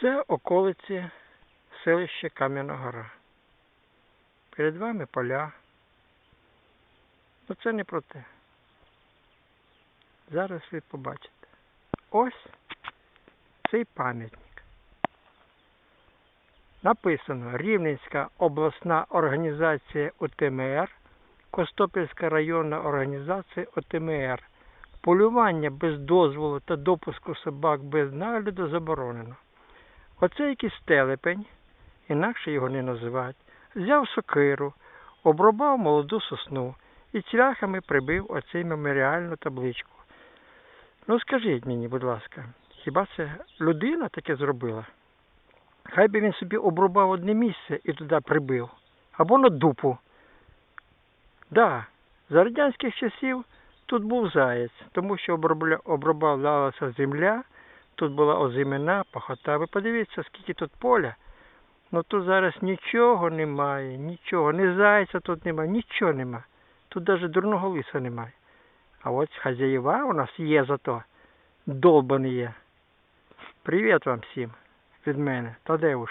Це околиці селища Кам'яна Гора. Перед вами поля. Ну це не про те. Зараз ви побачите. Ось цей пам'ятник. Написано Рівненська обласна організація ОТМР, Костопільська районна організація ОТМР. Полювання без дозволу та допуску собак без нагляду заборонено. Оце якийсь телепень, інакше його не називають, взяв сокиру, обрубав молоду сосну і цвяхами прибив оцей меморіальну табличку. Ну скажіть мені, будь ласка, хіба це людина таке зробила? Хай би він собі обрубав одне місце і туди прибив. Або на дупу. Да, за радянських часів тут був заєць, тому що обробля- оброблялася земля, тут була озимина, пахота. Ви подивіться, скільки тут поля. Ну тут зараз нічого немає, нічого. Ні зайця тут немає, нічого немає. Тут навіть дурного лиса немає. А ось хазяєва у нас є зато. Долбані є. Привіт вам всім від мене, Тадеуш.